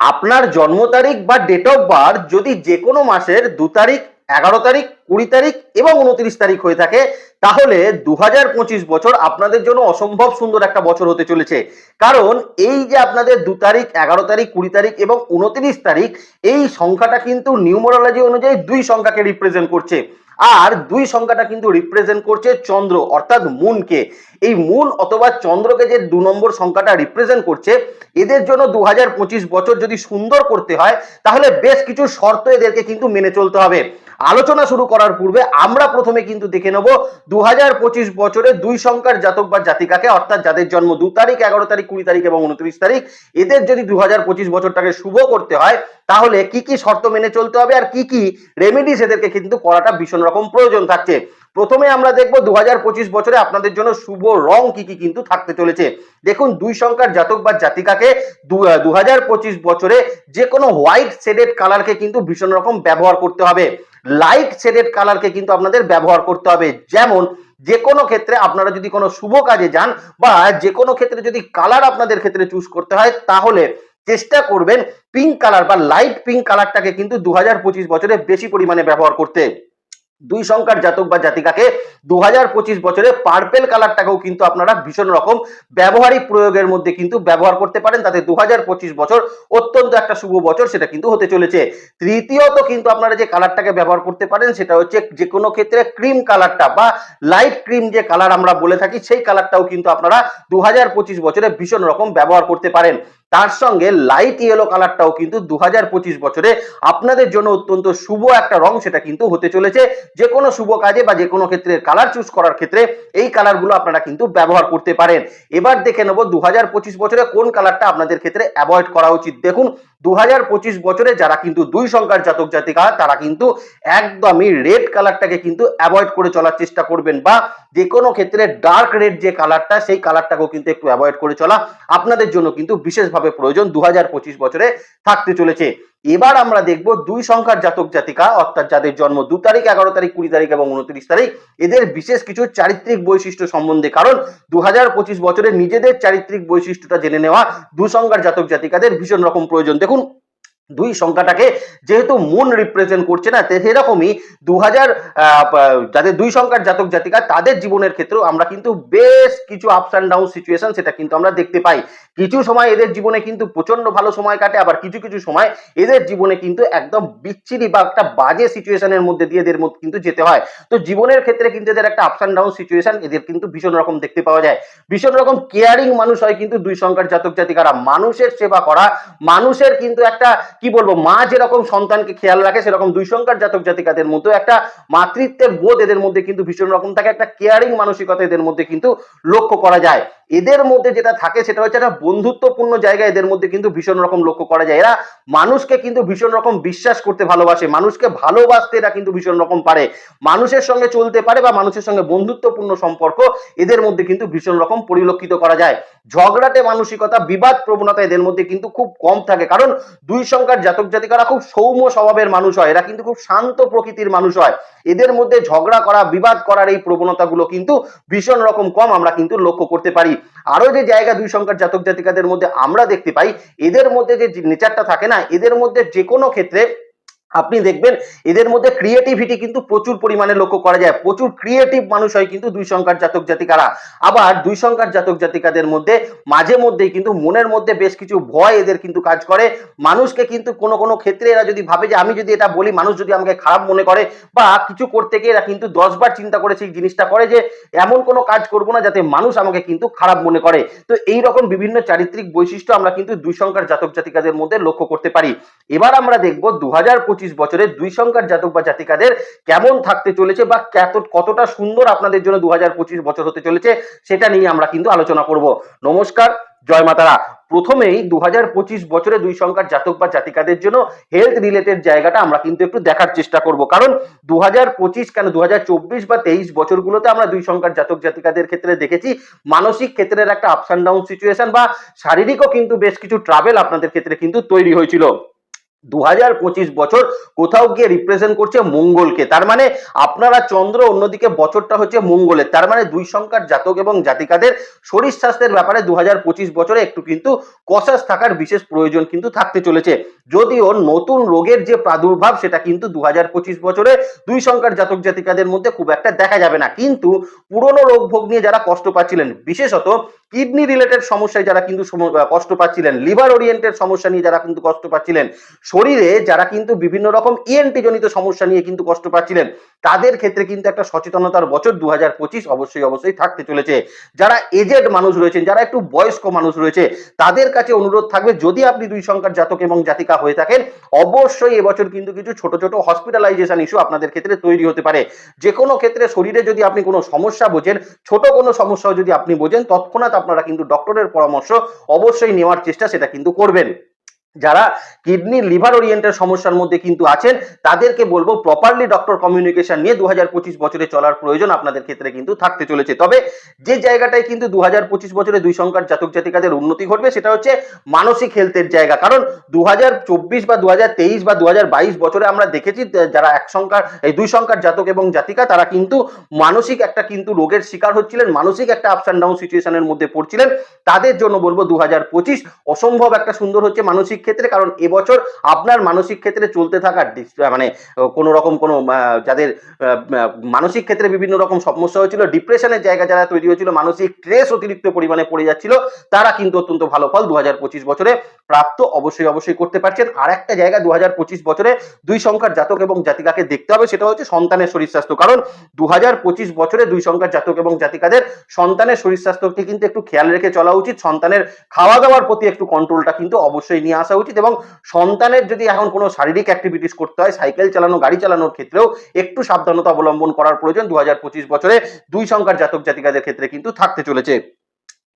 আপনার জন্ম তারিখ বা ডেট অফ বার্থ যদি যে কোনো মাসের দু তারিখ, এগারো তারিখ, কুড়ি তারিখ এবং উনত্রিশ তারিখ হয়ে থাকে, তাহলে দু হাজার পঁচিশ বছর আপনাদের জন্য অসম্ভব সুন্দর একটা বছর হতে চলেছে। কারণ এই যে আপনাদের দু তারিখ, এগারো তারিখ, কুড়ি তারিখ এবং উনত্রিশ তারিখ, এই সংখ্যাটা কিন্তু নিউমোরোলজি অনুযায়ী দুই সংখ্যাকে রিপ্রেজেন্ট করছে। আর দুই সংখ্যাটা কিন্তু রিপ্রেজেন্ট করছে চন্দ্র, অর্থাৎ মুনকে এই মুন অথবা চন্দ্রকে যে দু নম্বর সংখ্যাটা রিপ্রেজেন্ট করছে, এদের জন্য দু হাজার পঁচিশ বছর যদি সুন্দর করতে হয়, তাহলে বেশ কিছু শর্ত এদেরকে কিন্তু মেনে চলতে হবে। আলোচনা শুরু করার পূর্বে আমরা প্রথমে কিন্তু দেখে নেব দু হাজার পঁচিশ বছরে দুই সংখ্যার জাতক বা জাতিকাকে, অর্থাৎ যাদের জন্ম দু তারিখ, এগারো তারিখ, কুড়ি তারিখ এবং উনত্রিশ তারিখ, এদের যদি দু হাজার পঁচিশ বছরটাকে শুভ করতে হয়, তাহলে কি কি শর্ত মেনে চলতে হবে আর কি কি রেমেডিস এদেরকে কিন্তু করাটা ভীষণ রকম প্রয়োজন থাকছে। প্রথমে আমরা দেখব দু হাজার পঁচিশ বছরে আপনাদের জন্য শুভ রং কি কি কিন্তু থাকতে চলেছে। দেখুন, দুই সংখ্যার জাতক বা জাতিকাকে দু হাজার পঁচিশ বছরে যে কোনো হোয়াইট শেডেড কালারকে কিন্তু ভীষণ রকম ব্যবহার করতে হবে। লাইট শেডেড কালারকে কিন্তু আপনাদের ব্যবহার করতে হবে। যেমন যে কোনো ক্ষেত্রে আপনারা যদি কোনো শুভ কাজে যান বা যে কোনো ক্ষেত্রে যদি কালার আপনাদের ক্ষেত্রে চুজ করতে হয়, তাহলে চেষ্টা করবেন পিঙ্ক কালার বা লাইট পিঙ্ক কালারটাকে কিন্তু দু হাজার পঁচিশ বছরে বেশি পরিমাণে ব্যবহার করতে। দুই সংখ্যার জাতক বা জাতিকাকে দু হাজার পঁচিশ বছরে পার্পেল কালারটাকেও কিন্তু আপনারা ভীষণ রকম ব্যবহারিক প্রয়োগের মধ্যে কিন্তু ব্যবহার করতে পারেন। তাতে দু হাজার পঁচিশ বছর অত্যন্ত একটা শুভ বছর সেটা কিন্তু হতে চলেছে। তৃতীয়ত কিন্তু আপনারা যে কালারটাকে ব্যবহার করতে পারেন সেটা হচ্ছে যে কোনো ক্ষেত্রে ক্রিম কালারটা বা লাইট ক্রিম যে কালার আমরা বলে থাকি, সেই কালারটাও কিন্তু আপনারা দু হাজার পঁচিশ বছরে ভীষণ রকম ব্যবহার করতে পারেন। তার সঙ্গে লাইট ইয়েলো কালারটাও কিন্তু দু হাজার পঁচিশ বছরে আপনাদের জন্য অত্যন্ত শুভ একটা রং সেটা কিন্তু হতে চলেছে। যে কোনো শুভ কাজে বা যে কোনো ক্ষেত্রে কালার চুজ করার ক্ষেত্রে এই কালারগুলো আপনারা কিন্তু ব্যবহার করতে পারেন। এবার দেখে নেব দু হাজার পঁচিশ বছরে কোন কালারটা আপনাদের ক্ষেত্রে অ্যাভয়েড করা উচিত। দেখুন দু হাজার পঁচিশ বছরে যারা কিন্তু দুই সংখ্যার জাতক জাতিকা, তারা কিন্তু একদমই রেড কালারটাকে কিন্তু অ্যাভয়েড করে চলার চেষ্টা করবেন বা যে কোনো ক্ষেত্রে ডার্ক রেড যে কালারটা সেই কালারটাকেও কিন্তু একটু অ্যাভয়েড করে চলা আপনাদের জন্য কিন্তু বিশেষভাবে প্রয়োজন দু বছরে থাকতে চলেছে। এবার আমরা দেখব দুই সংখ্যার জাতক জাতিকা, অর্থাৎ যাদের জন্ম দু তারিখ, এগারো তারিখ, কুড়ি তারিখ এবং উনত্রিশ তারিখ, এদের বিশেষ কিছু চারিত্রিক বৈশিষ্ট্য সম্বন্ধে। কারণ দু হাজার পঁচিশ বছরে নিজেদের চারিত্রিক বৈশিষ্ট্যটা জেনে নেওয়া দু সংখ্যার জাতক জাতিকাদের ভীষণ রকম প্রয়োজন। দেখুন দুই সংখ্যাটাকে যেহেতু মন রিপ্রেজেন্ট করছে না সেরকমই দু হাজার যাদের দুই সংখ্যার জাতক জাতিকা, তাদের জীবনের ক্ষেত্রেও আমরা কিন্তু বেশ কিছু আপস অ্যান্ড ডাউন সিচুয়েশন সেটা কিন্তু আমরা দেখতে পাই। কিছু সময় এদের জীবনে কিন্তু প্রচণ্ড ভালো সময় কাটে, আবার কিছু কিছু সময় এদের জীবনে কিন্তু একদম বিচ্ছিরি বা একটা বাজে সিচুয়েশনের মধ্যে দিয়ে এদের মধ্যে কিন্তু যেতে হয়। তো জীবনের ক্ষেত্রে কিন্তু এদের একটা আপস অ্যান্ড ডাউন সিচুয়েশন এদের কিন্তু ভীষণ রকম দেখতে পাওয়া যায়। ভীষণ রকম কেয়ারিং মানুষ হয় কিন্তু দুই সংখ্যার জাতক জাতিকারা। মানুষের সেবা করা, মানুষের কিন্তু একটা কি বলব? মা যেরকম সন্তানকে খেয়াল রাখে, সেরকম দুই সংখ্যার জাতক জাতিকাদের মতো একটা মাতৃত্বের বোধ এদের মধ্যে কিন্তু ভীষণ রকম থাকে, একটা কেয়ারিং মানসিকতা এদের মধ্যে কিন্তু লক্ষ্য করা যায়। এদের মধ্যে যেটা থাকে, সেটা হচ্ছে একটা বন্ধুত্বপূর্ণ জায়গা এদের মধ্যে কিন্তু ভীষণ রকম লক্ষ্য করা যায়। এরা মানুষকে কিন্তু ভীষণ রকম বিশ্বাস করতে ভালোবাসে, মানুষকে ভালোবাসতে এরা কিন্তু ভীষণ রকম পারে। মানুষের সঙ্গে চলতে পারে বা মানুষের সঙ্গে বন্ধুত্বপূর্ণ সম্পর্ক এদের মধ্যে কিন্তু ভীষণ রকম পরিলক্ষিত করা যায়। ঝগড়াটে মানসিকতা, বিবাদ প্রবণতা এদের মধ্যে কিন্তু খুব কম থাকে। কারণ দুই সংখ্যার জাতক জাতিকারা খুব সৌম্য স্বভাবের মানুষ হয়। এরা কিন্তু খুব শান্ত প্রকৃতির মানুষ হয়। এদের মধ্যে ঝগড়া করা, বিবাদ করার এই প্রবণতা গুলো কিন্তু ভীষণ রকম কম আমরা কিন্তু লক্ষ্য করতে পারি। আরও যে জায়গা দুই সংখ্যার জাতক জাতিকাদের মধ্যে আমরা দেখতে পাই, এদের মধ্যে যে নেচারটা থাকে না, এদের মধ্যে যে কোনো ক্ষেত্রে আপনি দেখবেন এদের মধ্যে ক্রিয়েটিভিটি কিন্তু প্রচুর পরিমাণে লক্ষ্য করা যায়। প্রচুর ক্রিয়েটিভ মানুষ হয় কিন্তু দুই সংখ্যার জাতক জাতিকারা। আবার দুই সংখ্যার জাতক জাতিকাদের মধ্যে, মাঝে মধ্যেই কিন্তু মনের মধ্যে বেশ কিছু ভয় এদের কিন্তু কাজ করে। মানুষকে কিন্তু কোনো কোনো ক্ষেত্রে এরা যদি ভাবে যে আমি যদি এটা বলি, মানুষ যদি আমাকে খারাপ মনে করে বা কিছু করতে গিয়ে এরা কিন্তু দশবার চিন্তা করে সেই জিনিসটা করে যে এমন কোনো কাজ করব না যাতে মানুষ আমাকে কিন্তু খারাপ মনে করে। তো এই রকম বিভিন্ন চারিত্রিক বৈশিষ্ট্য আমরা কিন্তু দুই সংখ্যার জাতক জাতিকাদের মধ্যে লক্ষ্য করতে পারি। এবার আমরা দেখব দু পঁচিশ বছরে দুই সংখ্যার জাতক বা জাতিকাদের কেমন থাকতে চলেছে বা কতটা সুন্দর আপনাদের জন্য দু বছর হতে চলেছে সেটা নিয়ে আমরা কিন্তু আলোচনা করব। নমস্কার, জয় মাতারা। প্রথমেই দু হাজার পঁচিশ বছরে দুই সংখ্যার জাতক বা জাতিকাদের জন্য হেলথ রিলেটেড জায়গাটা আমরা কিন্তু একটু দেখার চেষ্টা করব। কারণ দু হাজার পঁচিশ কেন দু হাজার চব্বিশ বা তেইশ বছরগুলোতে আমরা দুই সংখ্যার জাতক জাতিকাদের ক্ষেত্রে দেখেছি, মানসিক ক্ষেত্রের একটা আপস অ্যান্ড ডাউন সিচুয়েশন বা শারীরিকও কিন্তু বেশ কিছু ট্রাভেল আপনাদের ক্ষেত্রে কিন্তু তৈরি হয়েছিল। দু হাজার পঁচিশ বছর কোথাও গিয়ে রিপ্রেজেন্ট করছে মঙ্গলকে। তার মানে আপনারা চন্দ্র অন্যদিকে বছরটা হচ্ছে মঙ্গলের। তার মানে দুই সংখ্যার জাতক এবং জাতিকাদের শরীর স্বাস্থ্যের ব্যাপারে দু হাজার পঁচিশ বছরে একটু কিন্তু কষাস থাকার বিশেষ প্রয়োজন কিন্তু থাকতে চলেছে। যদিও নতুন রোগের যে প্রাদুর্ভাব, সেটা কিন্তু দু হাজার পঁচিশ বছরে দুই সংখ্যার জাতক জাতিকাদের মধ্যে খুব একটা দেখা যাবে না। কিন্তু পুরনো রোগ ভোগ নিয়ে যারা কষ্ট পাচ্ছিলেন, বিশেষত কিডনি রিলেটেড সমস্যায় যারা কিন্তু কষ্ট পাচ্ছিলেন, লিভার ওরিয়েন্টেড সমস্যা নিয়ে যারা কিন্তু কষ্ট পাচ্ছিলেন শরীরে যারা কিন্তু বিভিন্ন রকম ইএনটি জনিত সমস্যা নিয়ে কিন্তু কষ্ট পাচ্ছিলেন, তাদের ক্ষেত্রে কিন্তু একটা সচেতনতার বছর দু হাজার পঁচিশ অবশ্যই অবশ্যই থাকতে চলেছে। যারা এজেড মানুষ রয়েছেন, যারা একটু বয়স্ক মানুষ রয়েছে, তাদের কাছে অনুরোধ থাকবে, যদি আপনি দুই সংখ্যার জাতক এবং জাতিকা হয়ে থাকেন, অবশ্যই এবছর কিন্তু কিছু ছোট ছোট হসপিটালাইজেশন ইস্যু আপনাদের ক্ষেত্রে তৈরি হতে পারে। যে কোনো ক্ষেত্রে শরীরে যদি আপনি কোনো সমস্যা বোঝেন, ছোট কোনো সমস্যাও যদি আপনি বোঝেন, তৎক্ষণাৎ আপনারা কিন্তু ডক্টরের পরামর্শ অবশ্যই নেওয়ার চেষ্টা সেটা কিন্তু করবেন। যারা কিডনি লিভার ওরিয়েন্টেড সমস্যার মধ্যে কিন্তু আছেন, তাদেরকে বলব প্রপারলি ডক্টর কমিউনিকেশন নিয়ে দু বছরে চলার প্রয়োজন আপনাদের ক্ষেত্রে কিন্তু থাকতে চলেছে। তবে যে জায়গাটায় কিন্তু দু হাজার পঁচিশ বছরে দুই সংখ্যার জাতক জাতিকাদের উন্নতি ঘটবে, সেটা হচ্ছে মানসিক হেলথের জায়গা। কারণ দু বা দু বা দু বছরে আমরা দেখেছি যারা এক সংখ্যার, এই দুই সংখ্যার জাতক এবং জাতিকা, তারা কিন্তু মানসিক একটা কিন্তু রোগের শিকার হচ্ছিলেন, মানসিক একটা আপস অ্যান্ড ডাউন সিচুয়েশনের মধ্যে পড়ছিলেন। তাদের জন্য বলব দু অসম্ভব একটা সুন্দর হচ্ছে মানসিক ক্ষেত্রে, কারণ এবছর আপনার মানসিক ক্ষেত্রে চলতে থাকা মানে কোনো রকম কোনো যাদের মানসিক ক্ষেত্রে বিভিন্ন রকম সমস্যা হয়েছিল, ডিপ্রেশনের জায়গা যারা তৈরি হয়েছিল, মানসিক স্ট্রেস অতিরিক্ত পরিমাণে পড়ে যাচ্ছিল, তারা কিন্তু অত্যন্ত ভালো ফল। দু হাজার পঁচিশ বছরে প্রাপ্ত অবশ্যই অবশ্যই করতে পারছেন। আর একটা জায়গা দু হাজার পঁচিশ বছরে দুই সংখ্যার জাতক এবং জাতিকাকে দেখতে হবে, সেটা হচ্ছে সন্তানের শরীর স্বাস্থ্য। কারণ দু হাজার পঁচিশ বছরে দুই সংখ্যার জাতক এবং জাতিকাদের সন্তানের শরীর স্বাস্থ্যকে কিন্তু একটু খেয়াল রেখে চলা উচিত। সন্তানের খাওয়া দাওয়ার প্রতি একটু কন্ট্রোলটা কিন্তু অবশ্যই নিয়ে আসা উচিত এবং সন্তানের যদি এখন কোনো শারীরিক অ্যাক্টিভিটিস করতে হয়, সাইকেল চালানো, গাড়ি চালানোর ক্ষেত্রেও একটু সাবধানতা অবলম্বন করার প্রয়োজন। দু হাজার পঁচিশ বছরে দুই সংখ্যার জাতক জাতিকাদের ক্ষেত্রে কিন্তু থাকতে চলেছে।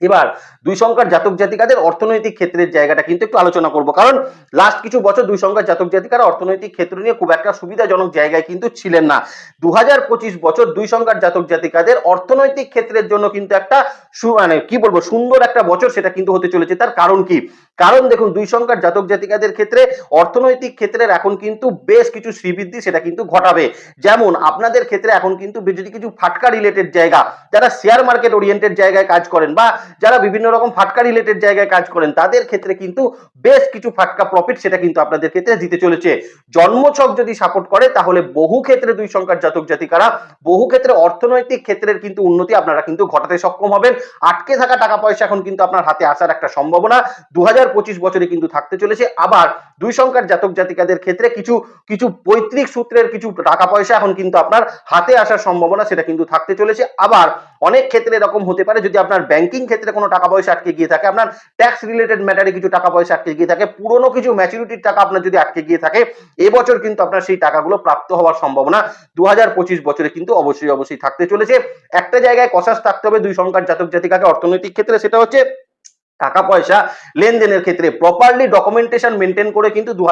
এবার দুই সংখ্যার জাতক জাতিকাদের অর্থনৈতিক ক্ষেত্রের জায়গাটা কিন্তু একটু আলোচনা করব। কারণ লাস্ট কিছু বছর দুই সংখ্যার জাতক জাতিকারা অর্থনৈতিক ক্ষেত্র নিয়ে খুব একটা সুবিধাজনক জায়গায় কিন্তু ছিলেন না। দু হাজার পঁচিশ বছর দুই সংখ্যার জাতক জাতিকাদের অর্থনৈতিক ক্ষেত্রের জন্য কিন্তু একটা মানে কি বলব, সুন্দর একটা বছর সেটা কিন্তু হতে চলেছে। তার কারণ কি? কারণ দেখুন, দুই সংখ্যার জাতক জাতিকাদের ক্ষেত্রে অর্থনৈতিক ক্ষেত্রের এখন কিন্তু বেশ কিছু শ্রীবৃদ্ধি সেটা কিন্তু ঘটাবে। যেমন আপনাদের ক্ষেত্রে এখন কিন্তু যদি কিছু ফাটকা রিলেটেড জায়গা, যারা শেয়ার মার্কেট ওরিয়েন্টেড জায়গায় কাজ করেন বা যারা বিভিন্ন রকম ফাটকা রিলেটেড জায়গায় কাজ করেন, তাদের ক্ষেত্রে কিন্তু বেশ কিছু ফাটকা প্রফিট সেটা কিন্তু আপনাদের ক্ষেত্রে দিতে চলেছে। জন্মছক যদি সাপোর্ট করে, তাহলে বহু ক্ষেত্রে দুই সংখ্যার জাতক জাতিকারা, বহু ক্ষেত্রে অর্থনৈতিক ক্ষেত্রের কিন্তু উন্নতি আপনারা কিন্তু ঘটাতে সক্ষম হবেন। আটকে থাকা টাকা পয়সা এখন কিন্তু আপনার হাতে আসার একটা সম্ভাবনা। দু হাজার পঁচিশ বছরে কিন্তু থাকতে চলেছে। আবার দুই সংখ্যার জাতক জাতিকাদের ক্ষেত্রে কিছু কিছু পৈতৃক সূত্রের কিছু টাকা পয়সা এখন কিন্তু আপনার হাতে আসার সম্ভাবনা সেটা কিন্তু থাকতে চলেছে। আবার অনেক ক্ষেত্রে এরকম হতে পারে, যদি আপনার ব্যাংকিং ক্ষেত্রে কোনো টাকা পয়সা আটকে গিয়ে থাকে, আপনার ট্যাক্স রিলেটেড ম্যাটারে কিছু টাকা পয়সা আটকে গিয়ে থাকে, পুরনো কিছু ম্যাচুরিটির টাকা আপনার যদি আটকে গিয়ে থাকে, এবছর কিন্তু আপনার সেই টাকাগুলো প্রাপ্ত হওয়ার সম্ভাবনা দু হাজার পঁচিশ বছরে কিন্তু অবশ্যই অবশ্যই থাকতে চলেছে। একটা জায়গায় কষাস থাকতে হবে দুই সংখ্যার জাতক জাতিকাকে অর্থনৈতিক ক্ষেত্রে, সেটা হচ্ছে টাকা পয়সা লেনদেনের ক্ষেত্রে প্রপারলি ডকুমেন্টেশন মেনটেন করে কিন্তু দু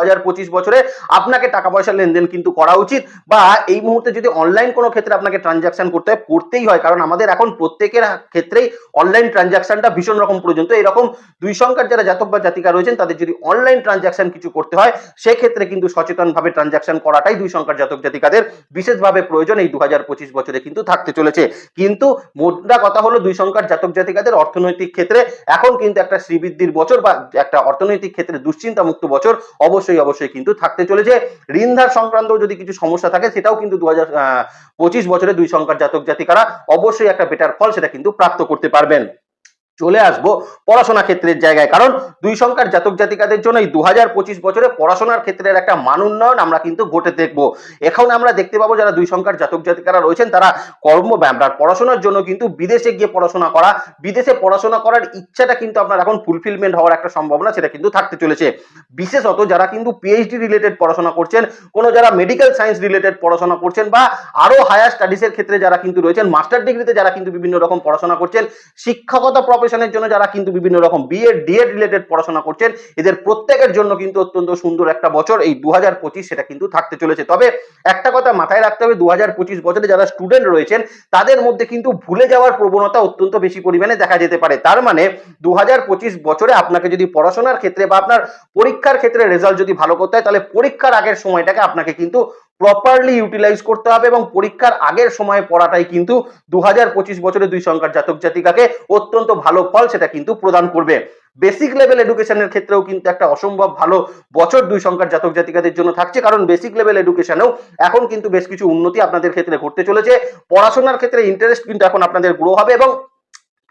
বছরে আপনাকে টাকা পয়সা লেনদেন কিন্তু করা উচিত বা এই মুহূর্তে যদি অনলাইন কোনো ক্ষেত্রে আপনাকে ট্রানজাকশন করতে হয়, করতেই হয়। কারণ আমাদের এখন প্রত্যেকের ক্ষেত্রেই অনলাইন ট্রানজাকশনটা ভীষণ রকম প্রয়োজন তো এরকম দুই সংখ্যার যারা জাতক বা জাতিকা রয়েছেন, তাদের যদি অনলাইন ট্রানজাকশন কিছু করতে হয়, সেক্ষেত্রে কিন্তু সচেতনভাবে ট্রানজাকশন করাটাই দুই সংখ্যার জাতক জাতিকাদের বিশেষভাবে প্রয়োজন এই দু বছরে কিন্তু থাকতে চলেছে। কিন্তু মোদ্দা কথা হলো, দুই সংখ্যার জাতক জাতিকাদের অর্থনৈতিক ক্ষেত্রে এখন কিন্তু একটা শ্রীবৃদ্ধির বছর বা একটা অর্থনৈতিক ক্ষেত্রে দুশ্চিন্তা মুক্ত বছর অবশ্যই অবশ্যই কিন্তু থাকতে চলেছে। ঋণধার সংক্রান্ত যদি কিছু সমস্যা থাকে, সেটাও কিন্তু দু হাজার পঁচিশ বছরে দুই সংখ্যার জাতক জাতিকারা অবশ্যই একটা বেটার ফল সেটা কিন্তু প্রাপ্ত করতে পারবেন। চলে আসব পড়াশোনা ক্ষেত্রের জায়গায়। কারণ দুই সংখ্যার জাতক জাতিকাদের জন্য এই দু বছরে পড়াশোনার ক্ষেত্রের একটা মান উন্নয়ন আমরা কিন্তু ঘটে দেখব। এখন আমরা দেখতে পাবো যারা দুই সংখ্যার জাতক জাতিকারা রয়েছেন, তারা কর্ম ব্যাপার পড়াশোনার জন্য কিন্তু বিদেশে গিয়ে পড়াশোনা করা, বিদেশে পড়াশোনা করার ইচ্ছাটা কিন্তু আপনার এখন ফুলফিলমেন্ট হওয়ার একটা সম্ভাবনা সেটা কিন্তু থাকতে চলেছে। বিশেষত যারা কিন্তু পিএইচডি রিলেটেড পড়াশোনা করছেন, কোনো যারা মেডিকেল সায়েন্স রিলেটেড পড়াশোনা করছেন বা আরও হায়ার স্টাডিজের ক্ষেত্রে যারা কিন্তু রয়েছেন মাস্টার ডিগ্রিতে যারা কিন্তু বিভিন্ন রকম পড়াশোনা করছেন, শিক্ষকতা প্রফেশনের জন্য যারা কিন্তু বিভিন্ন রকম বিএড ডিএড রিলেটেড পড়াশোনা করছেন, এদের প্রত্যেকের জন্য কিন্তু অত্যন্ত সুন্দর একটা বছর। এই দু হাজার পঁচিশ সেটা কিন্তু থাকতে চলেছে। তবে একটা কথা মাথায় রাখতে হবে দু হাজার পঁচিশ বছরে যারা স্টুডেন্ট রয়েছেন, তাদের মধ্যে কিন্তু ভুলে যাওয়ার প্রবণতা অত্যন্ত বেশি পরিমাণে দেখা যেতে পারে। তার মানে দু বছরে আপনাকে যদি পড়াশোনার ক্ষেত্রে বা আপনার পরীক্ষার ক্ষেত্রে রেজাল্ট যদি ভালো করতে হয়, তাহলে পরীক্ষার আগের সময়টাকে আপনাকে কিন্তু প্রপারলি ইউটিলাইজ করতে হবে এবং পরীক্ষার আগের সময়ে পড়াটাই কিন্তু দু হাজার পঁচিশ বছরে দুই সংখ্যার জাতক জাতিকাকে অত্যন্ত ভালো ফল সেটা কিন্তু প্রদান করবে। বেসিক লেভেল এডুকেশনের ক্ষেত্রেও কিন্তু একটা অসম্ভব ভালো বছর দুই সংখ্যার জাতক জাতিকাদের জন্য থাকছে, কারণ বেসিক লেভেল এডুকেশনেও এখন কিন্তু বেশ কিছু উন্নতি আপনাদের ক্ষেত্রে ঘটতে চলেছে। পড়াশোনার ক্ষেত্রে ইন্টারেস্ট কিন্তু এখন আপনাদের গ্রো হবে এবং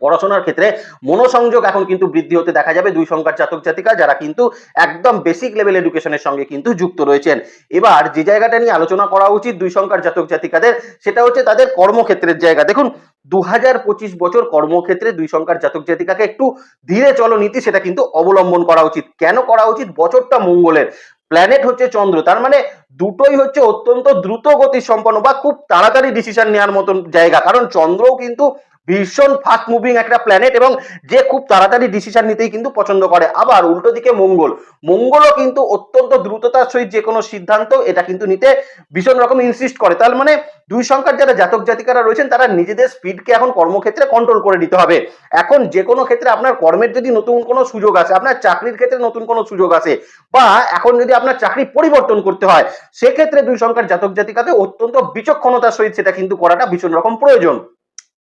পড়াশোনার ক্ষেত্রে মনোসংযোগ এখন কিন্তু বৃদ্ধি হতে দেখা যাবে। দুই সংখ্যার জাতক জাতিকা যারা কিন্তু একদম বেসিক লেভেল এডুকেশনের সঙ্গে কিন্তু যুক্ত রয়েছেন। এবার যে জায়গাটা নিয়ে আলোচনা করা উচিত দুই সংখ্যার জাতক জাতিকাদের, সেটা হচ্ছে তাদের কর্মক্ষেত্রের জায়গা। দেখুন দু হাজার পঁচিশ বছর কর্মক্ষেত্রে দুই সংখ্যার জাতক জাতিকাকে একটু ধীরে চলো নীতি সেটা কিন্তু অবলম্বন করা উচিত। কেন করা উচিত? বছরটা মঙ্গলের। প্ল্যানেট হচ্ছে চন্দ্র। তার মানে দুটোই হচ্ছে অত্যন্ত দ্রুত গতি সম্পন্ন বা খুব তাড়াতাড়ি ডিসিশন নেওয়ার মতন জায়গা। কারণ চন্দ্রও কিন্তু ভীষণ ফাস্ট মুভিং একটা প্ল্যানেট এবং যে খুব তাড়াতাড়ি ডিসিশন নিতেই কিন্তু পছন্দ করে। আবার উল্টো দিকে মঙ্গল। মঙ্গলও কিন্তু অত্যন্ত দ্রুততার সহিত যে কোনো সিদ্ধান্ত এটা কিন্তু নিতে ভীষণ রকম ইনসিস্ট করে। তার মানে দুই সংখ্যার যারা জাতক জাতিকারা রয়েছেন, তারা নিজেদের স্পিডকে এখন কর্মক্ষেত্রে কন্ট্রোল করে নিতে হবে। এখন যে কোনো ক্ষেত্রে আপনার কর্মের যদি নতুন কোনো সুযোগ আছে আপনার চাকরির ক্ষেত্রে নতুন কোনো সুযোগ আছে বা এখন যদি আপনার চাকরি পরিবর্তন করতে হয়, সেক্ষেত্রে দুই সংখ্যার জাতক জাতিকাকে অত্যন্ত বিচক্ষণতার সহিত সেটা কিন্তু করাটা ভীষণ রকম প্রয়োজন।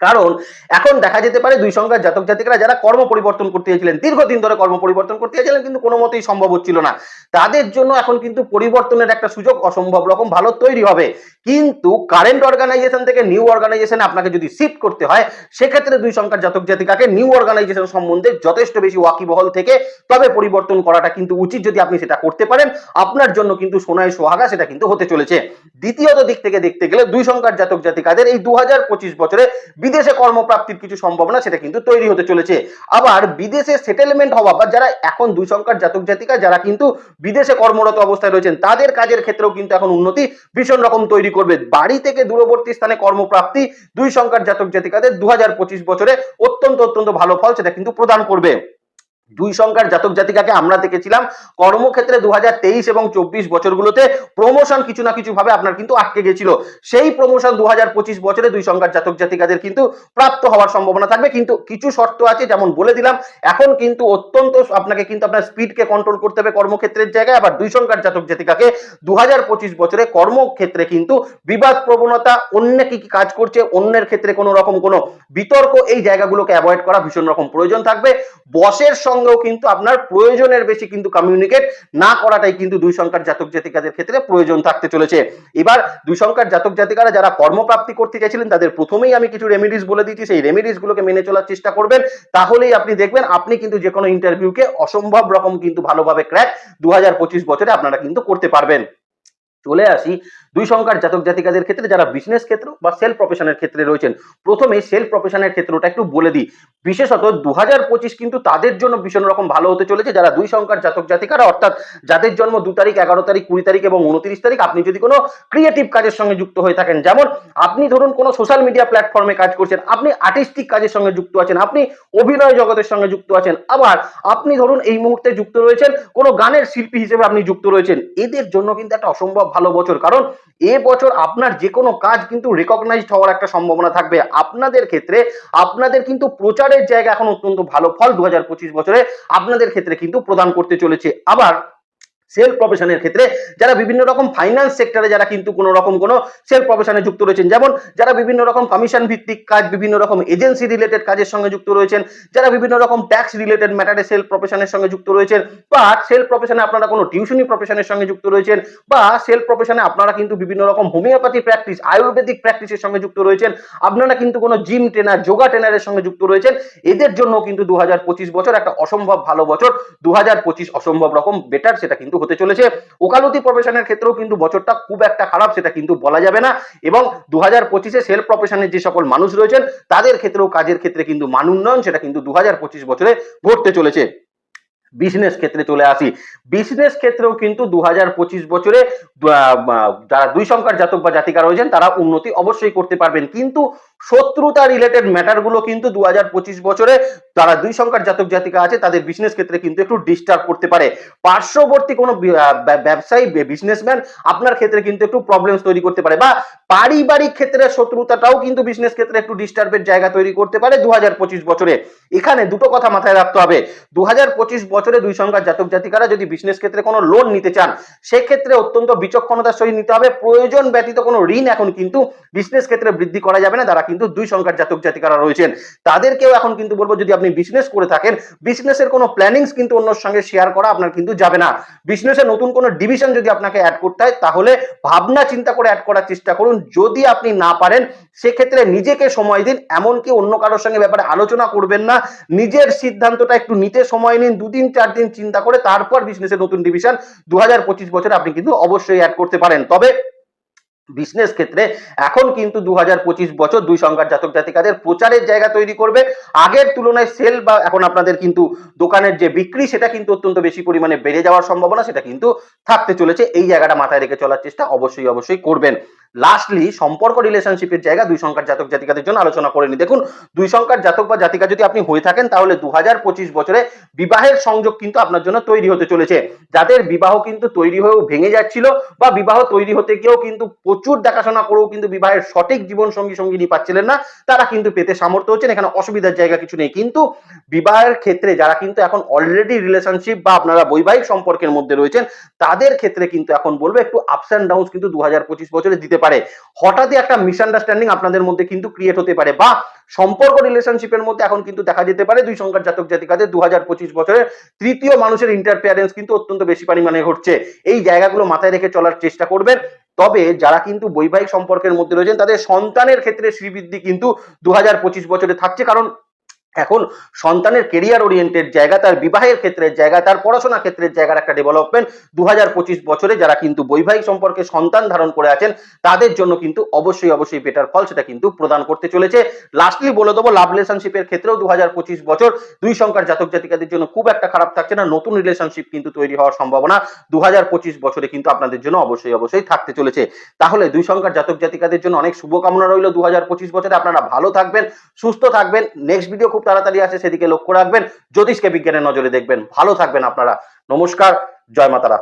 কারণ এখন দেখা যেতে পারে দুই সংখ্যার জাতক জাতিকরা যারা কর্ম পরিবর্তন করতে চেয়েছিলেন, দীর্ঘদিন ধরে কর্ম পরিবর্তন করতে চেয়েছিলেন, কিন্তু কোনো মতেই সম্ভব হচ্ছিল না। তাদের জন্য এখন কিন্তু পরিবর্তনের একটা সুযোগ অসম্ভব রকম ভালো তৈরি হবে। কিন্তু কারেন্ট অর্গানাইজেশন থেকে নিউ অর্গানাইজেশনে আপনাকে যদি শিফট করতে হয়, সেক্ষেত্রে দুই সংখ্যার জাতক জাতিকাকে নিউ অর্গানাইজেশন সম্বন্ধে যথেষ্ট বেশি ওয়াকিবহল থেকে তবে পরিবর্তন করাটা কিন্তু উচিত যদি আপনি সেটা করতে পারেন। আপনার জন্য কিন্তু সোনায় সোহাগা সেটা কিন্তু হতে চলেছে। দ্বিতীয়ত দিক থেকে দেখতে গেলে দুই সংখ্যার জাতক জাতিকাদের এই দু বছরে বিদেশে কর্মপ্রাপ্তির কিছু সম্ভাবনা সেটা কিন্তু তৈরি হতে চলেছে। আবার বিদেশে সেটেলমেন্ট হওয়া বা যারা এখন দুই সংখ্যার জাতক জাতিকা, যারা কিন্তু বিদেশে কর্মরত অবস্থায় রয়েছেন, তাদের কাজের ক্ষেত্রেও কিন্তু এখন উন্নতি ভীষণ রকম তৈরি করবে। বাড়ি থেকে দূরবর্তী স্থানে কর্মপ্রাপ্তি দুই সংখ্যার জাতক জাতিকাদের দু বছরে অত্যন্ত অত্যন্ত ভালো ফল সেটা কিন্তু প্রদান করবে। দুই সংখ্যার জাতক জাতিকাকে আমরা দেখেছিলাম। কর্মক্ষেত্রে দু তেইশ এবং চব্বিশ বছরগুলোতে প্রমোশন কিছু না কিছু ভাবে আপনার কিন্তু আটকে গেছিল। সেই প্রমোশন দু হাজার পঁচিশ বছরে দুই সংখ্যার জাতক জাতিকাদের কিন্তু প্রাপ্ত হওয়ার সম্ভাবনা থাকবে। কিন্তু কিছু শর্ত আছে, যেমন বলে দিলাম, এখন কিন্তু অত্যন্ত আপনাকে কিন্তু আপনার স্পিডকে কন্ট্রোল করতে হবে কর্মক্ষেত্রের জায়গায়। আবার দুই সংখ্যার জাতক জাতিকাকে দু হাজার পঁচিশ বছরে কর্মক্ষেত্রে কিন্তু বিবাদ প্রবণতা, অন্য কি কি কাজ করছে, অন্যের ক্ষেত্রে কোনো রকম কোনো বিতর্ক, এই জায়গাগুলোকে অ্যাভয়েড করা ভীষণ রকম প্রয়োজন থাকবে। বসের সঙ্গেও কিন্তু আপনার প্রয়োজনের বেশি কিন্তু কমিউনিকেট না করাটাই কিন্তু দুই সংখ্যার জাতক জাতিকাদের ক্ষেত্রে প্রয়োজন থাকতে চলেছে। এবার দুই সংখ্যার জাতক জাতিকারা যারা কর্মপ্রাপ্তি করতে চাইছিলেন, তাদের প্রথমেই আমি কিছু রেমিডিস বলে দিচ্ছি। সেই রেমিডিস গুলোকে মেনে চলার চেষ্টা করবেন। তাহলেই আপনি দেখবেন, আপনি কিন্তু যে কোনো ইন্টারভিউকে অসম্ভব রকম কিন্তু ভালোভাবে ক্র্যাক দু হাজার পঁচিশ বছরে আপনারা কিন্তু করতে পারবেন। চলে আসি দুই সংখ্যার জাতক জাতিকাদের ক্ষেত্রে যারা বিজনেস ক্ষেত্র বা সেল প্রফেশনের ক্ষেত্রে রয়েছেন, প্রথমে সেল প্রফেশনের ক্ষেত্রটা একটু বলে দিই। বিশেষত দু হাজার পঁচিশ কিন্তু তাদের জন্য ভীষণ রকম ভালো হতে চলেছে। যারা দুই সংখ্যার জাতক জাতিকারা, অর্থাৎ যাদের জন্ম দু তারিখ, এগারো তারিখ, কুড়ি তারিখ এবং উনত্রিশ তারিখ, আপনি যদি কোনো ক্রিয়েটিভ কাজের সঙ্গে যুক্ত হয়ে থাকেন, যেমন আপনি ধরুন কোনো সোশ্যাল মিডিয়া প্ল্যাটফর্মে কাজ করছেন, আপনি আর্টিস্টিক কাজের সঙ্গে যুক্ত আছেন, আপনি অভিনয় জগতের সঙ্গে যুক্ত আছেন, আবার আপনি ধরুন এই মুহূর্তে যুক্ত রয়েছেন, কোনো গানের শিল্পী হিসেবে আপনি যুক্ত রয়েছেন, এদের জন্য কিন্তু একটা অসম্ভব ভালো বছর। কারণ এ বছর আপনার যে কোনো কাজ কিন্তু রেকগনাইজড হওয়ার একটা সম্ভাবনা থাকবে। আপনাদের ক্ষেত্রে, আপনাদের কিন্তু প্রচারের জায়গা এখন অত্যন্ত ভালো। ফল দু হাজার পঁচিশ বছরে আপনাদের ক্ষেত্রে কিন্তু প্রদান করতে চলেছে। আবার সেল প্রফেশনের ক্ষেত্রে যারা বিভিন্ন রকম ফাইন্যান্স সেক্টরে যারা কিন্তু কোনো রকম কোনো সেলফ প্রফেশনে যুক্ত রয়েছেন, যেমন যারা বিভিন্ন রকম কমিশন ভিত্তিক কাজ, বিভিন্ন রকম এজেন্সি রিলেটেড কাজের সঙ্গে যুক্ত রয়েছেন, যারা বিভিন্ন রকম ট্যাক্স রিলেটেড ম্যাটারে সেল প্রফেশনের সঙ্গে যুক্ত রয়েছেন, বা সেলফ প্রফেশনে আপনারা কোনো টিউশনি প্রফেশনের সঙ্গে যুক্ত রয়েছেন, বা সেল প্রফেশনে আপনারা কিন্তু বিভিন্ন রকম হোমিওপ্যাথি প্র্যাকটিস আয়ুর্বেদিক প্র্যাকটিসের সঙ্গে যুক্ত রয়েছেন, আপনারা কিন্তু কোনো জিম ট্রেনার যোগা ট্রেনারের সঙ্গে যুক্ত রয়েছেন, এদের জন্য কিন্তু দু হাজার পঁচিশ বছর একটা অসম্ভব ভালো বছর, দু হাজার পঁচিশ অসম্ভব রকম বেটার সেটা কিন্তু হতে চলেছে। ওকালতি প্রফেশনের ক্ষেত্রেও কিন্তু বছরটা খুব একটা খারাপ, সেটা কিন্তু বলা যাবে না। এবং দু হাজার পঁচিশে সেল প্রফেশনের যে সকল মানুষ রয়েছেন, তাদের ক্ষেত্রেও কাজের ক্ষেত্রে কিন্তু মান উন্নয়ন সেটা কিন্তু দু হাজার পঁচিশ বছরে ঘটতে চলেছে। বিজনেস ক্ষেত্রে চলে আসি। বিজনেস ক্ষেত্রেও কিন্তু দু হাজার পঁচিশ বছরে যারা দুই সংখ্যার জাতক বা জাতিকা রয়েছেন, তারা উন্নতি অবশ্যই করতে পারবেন। কিন্তু শত্রুতা রিলেটেড ম্যাটারগুলো কিন্তু দু হাজার পঁচিশ বছরে তারা দুই সংখ্যার জাতক জাতিকা আছে, তাদের বিজনেস ক্ষেত্রে কিন্তু একটু ডিস্টার্ব করতে পারে। পার্শ্ববর্তী কোনো ব্যবসায়ী বিজনেসম্যান আপনার ক্ষেত্রে কিন্তু একটু প্রবলেমস তৈরি করতে পারে বা পারিবারিক ক্ষেত্রে শত্রুতাটাও কিন্তু বিজনেস ক্ষেত্রে একটু ডিস্টার্বের জায়গা তৈরি করতে পারে দু হাজার পঁচিশ বছরে। এখানে দুটো কথা মাথায় রাখতে হবে। দু হাজার পঁচিশ বছরে দুই সংখ্যার জাতক জাতিকারা যদি বিজনেস ক্ষেত্রে কোনো লোন নিতে চান, সেক্ষেত্রে অত্যন্ত বিচক্ষণতার সহিত নিতে হবে। প্রয়োজন ব্যতীত কোনো ঋণ এখন কিন্তু বিজনেস ক্ষেত্রে বৃদ্ধি করা যাবে না তারা কিন্তু দুই সংখ্যার জাতক জাতিকারা রয়েছেন। তাদেরকেও এখন কিন্তু বলব, যদি আপনি বিজনেস করে থাকেন বিজনেসের কোনো প্ল্যানিংস কিন্তু অন্যর সঙ্গে শেয়ার করা আপনার কিন্তু যাবে না। বিজনেসে নতুন কোনো ডিভিশন যদি আপনাকে অ্যাড করতে হয়, তাহলে ভাবনা চিন্তা করে অ্যাড করার চেষ্টা করুন। যদি আপনি না পারেন, সেক্ষেত্রে নিজেকে সময় দিন, এমনকি অন্য কারোর সঙ্গে ব্যাপারে আলোচনা করবেন না। নিজের সিদ্ধান্তটা একটু নিতে সময় নিন দুদিন চার দিন চিন্তা করে তারপর বিজনেসের নতুন ডিভিশন দু বছরে আপনি কিন্তু অবশ্যই অ্যাড করতে পারেন। তবে বিজনেস ক্ষেত্রে এখন কিন্তু দু হাজার পঁচিশ বছর দুই সংখ্যার জাতক জাতিকাদের প্রচারের জায়গা তৈরি করবে। আগের তুলনায় সেল বা এখন আপনাদের কিন্তু দোকানের যে বিক্রি, সেটা কিন্তু অত্যন্ত বেশি পরিমাণে বেড়ে যাওয়ার সম্ভাবনা, সেটা কিন্তু থাকতে চলেছে। এই জায়গাটা মাথায় রেখে চলার চেষ্টা অবশ্যই অবশ্যই করবেন। লাস্টলি সম্পর্ক রিলেশনশিপের জায়গা দুই সংখ্যার জাতক জাতিকাদের জন্য আলোচনা করে নি দেখুন, দুই সংখ্যার জাতক বা জাতিকা যদি আপনি হয়ে থাকেন, তাহলে দু হাজার পঁচিশ বছরে বিবাহের সংযোগ কিন্তু আপনার জন্য তৈরি হতে চলেছে। যাদের বিবাহ কিন্তু তৈরি হয়েও ভেঙে যাচ্ছিল বা বিবাহ তৈরি হতে গিয়েও কিন্তু প্রচুর দেখাশোনা করেও কিন্তু বিবাহের সঠিক জীবন সঙ্গী সঙ্গিনী পাচ্ছিলেন না। তারা কিন্তু পেতে সামর্থ্য হচ্ছেন, এখানে অসুবিধার জায়গা কিছু নেই। কিন্তু বিবাহের ক্ষেত্রে যারা কিন্তু এখন অলরেডি রিলেশনশিপ বা আপনারা বৈবাহিক সম্পর্কের মধ্যে রয়েছেন, তাদের ক্ষেত্রে কিন্তু এখন বলব একটু আপস অ্যান্ড ডাউন কিন্তু দু হাজার পঁচিশ বছরে দিতে পারে। হঠাৎই একটা মিসআন্ডারস্ট্যান্ডিং আপনাদের মধ্যে কিন্তু ক্রিয়েট হতে পারে বা সম্পর্ক রিলেশনশিপের মধ্যে এখন কিন্তু দেখা যেতে পারে দুই সংখ্যার জাতক জাতিকাদের দু হাজার পঁচিশ বছরে তৃতীয় মানুষের ইন্টারফেয়ারেন্স কিন্তু অত্যন্ত বেশি পরিমাণে ঘটছে। এই জায়গাগুলো মাথায় রেখে চলার চেষ্টা করবেন। তবে যারা কিন্তু বৈবাহিক সম্পর্কের মধ্যে রয়েছেন, তাদের সন্তানের ক্ষেত্রে শ্রীবৃদ্ধি কিন্তু দু পঁচিশ বছরে থাকছে। কারণ এখন সন্তানের কেরিয়ার ওরিয়েন্টেড জায়গা, তার বিবাহের ক্ষেত্রের জায়গা, তার পড়াশোনা ক্ষেত্রের জায়গার একটা ডেভেলপমেন্ট দু হাজার পঁচিশ বছরে যারা কিন্তু বৈবাহিক সম্পর্কে সন্তান ধারণ করে আছেন, তাদের জন্য কিন্তু অবশ্যই অবশ্যই বেটার ফল সেটা কিন্তু প্রদান করতে চলেছে। লাস্টলি বলে দেবো লাভ রিলেশনশিপের ক্ষেত্রেও দু হাজার পঁচিশ বছর দুই সংখ্যার জাতক জাতিকাদের জন্য খুব একটা খারাপ থাকছে না, নতুন রিলেশনশিপ কিন্তু তৈরি হওয়ার সম্ভাবনা দু বছরে কিন্তু আপনাদের জন্য অবশ্যই অবশ্যই থাকতে চলেছে। তাহলে দুই সংখ্যার জাতক জাতিকাদের জন্য অনেক শুভকামনা রইল দু হাজার পঁচিশ বছরে। আপনারা ভালো থাকবেন, সুস্থ থাকবেন। নেক্সট ভিডিও খুব তাড়াতাড়ি আছে সেদিকে লক্ষ্য রাখবেন। জ্যোতিষকে বিজ্ঞানের নজরে দেখবেন। ভালো থাকবেন আপনারা। নমস্কার। জয় মাতারা।